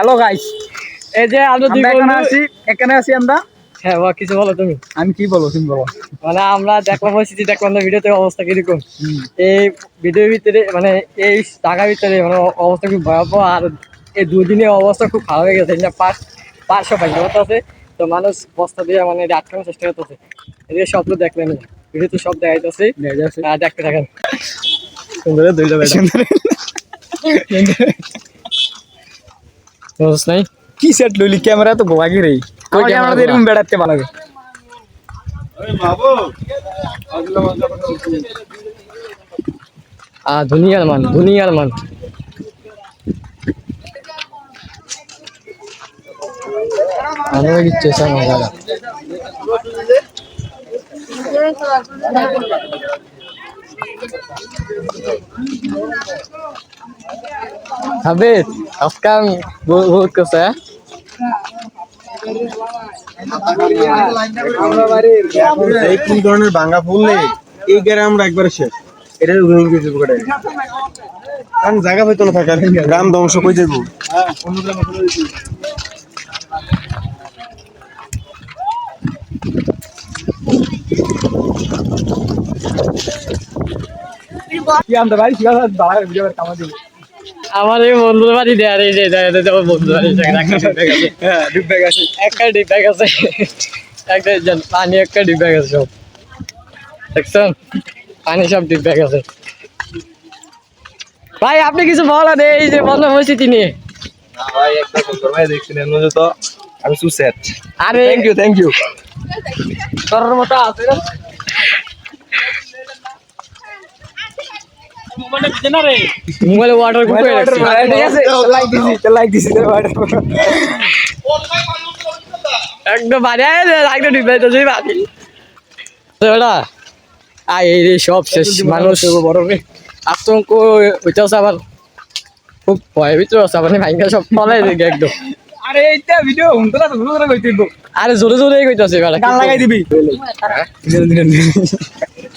Hello guys এই যে আমরা দুই বন্ধু আছি এখানে আছি আমরা। হ্যাঁ বাহ, কিছু বলো তুমি। আমি কি বলব তুমি বলো। মানে আমরা দেখলাম পরিস্থিতি দেখলাম না ভিডিওতে অবস্থা কীরকম। এই ভিডিওর ভিতরে মানে এই টাকার ভিতরে মানে অবস্থা খুব ভয়াবহ আর এই দুদিনে অবস্থা খুব খারাপ হয়ে গেছে। না পাঁচ পাঁচশো ভাগ্য আছে তো মানুষ বস্তা দিয়ে মানে আটকানোর চেষ্টা করতেছে। এদিকে সব তো দেখলেন ভিডিও তো সব দেখাইতেছে। আর দেখতে থাকেন। সুন্দর দুইটা বুঝছ নাই কি সেট লইলি ক্যামেরা তো গোয়া গিরে কই আমার ক্যামেরা ক্যামেরা এরকম বেড়াতে ভালো লাগে আহ দুনিয়ার মান দুনিয়ার মান আমার ইচ্ছে আছে আমার দাদা হবে আজকে আমি বহুত কছে হ্যাঁ? এই কোন ধরনের ভাঙা ফুল নেই? এই গ্রামে আমরা একবার শেষ। এটা কিছু করে কারণ জায়গা হইতো না থাকার গ্রাম ধ্বংস করে যাব অন্য আমরা ভাই কি কথা বাড়া ভিডিও কামা দিই আমার এই বন্ধুর বাড়ি দেয় আর এই যে বন্ধুর বাড়ি থেকে একটা ডিব্বা গেছে। হ্যাঁ ডুববে গেছে। একটা ডিব্বা গেছে। একটা জন- পানি একটা ডিব্বা গেছে সব। দেখছেন? পানি সব ডিব্বা গেছে। ভাই আপনি কিছু বলেন এই যে বন্ধ পরিস্থিতি নিয়ে। ভাই একটা সুন্দর ভাই দেখছিলেন তো আমি সুসেট। আরে থ্যাংক ইউ থ্যাংক ইউ করার মতো আছে না? মোবাইলে ওয়াটার হয়ে ঠিক আছে লাইক দিছি লাইক দিছি একদম বাড়ি একদম তো ওটা আই এই রে সব শেষ মানুষ। বড় রে আতঙ্ক হইতেছে আবার খুব ভয়ের ভিতরে আছে ভাইঙ্গা সব ফলাই দিকে একদম। আরে এইটা ভিডিও হুনতো না তো শুরু করে কইতে আরে জোরে জোরে কইতাছে গান লাগাই দিবি।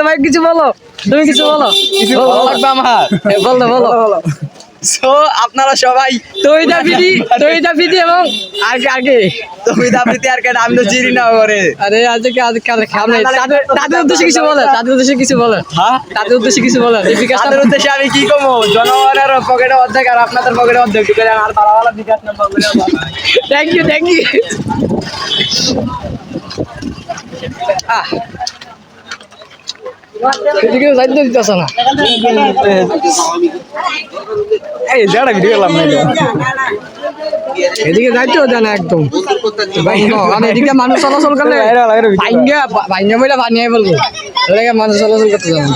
ভাই কিছু বলো। তুমি কিছু বলো। কিছু লাগবে আমার। বলো বলো। সো আপনারা সবাই তৈদা বিধি তৈদা বিধি এবং আগে আগে। তুমি দাবিতে আর কেন? আমি তো চিনি না করে আরে আজকে আজ কাল খাম নাই তাদের তাদের উদ্দেশ্যে কিছু বলে তাদের উদ্দেশ্যে কিছু বলে হ্যাঁ? তাদের উদ্দেশ্যে কিছু বলে বিকাশ তাদের উদ্দেশ্যে আমি কি কমো? জনগণের পকেটে অর্ধেক আর আপনাদের পকেটে অর্ধেক। ঢুকে আর ভালো ভালো bKash number thank you thank you সেদিকে যাইতে দিতেছ না। এই যারা ভিডিও করলাম না এদিকে যাইতেও দেয় না একদম। এদিকে মানুষ চলাচল করলে ভাঙ্গে ভাঙ্গে বইলে বানিয়ে বলব মানুষ চলাচল করতে যাব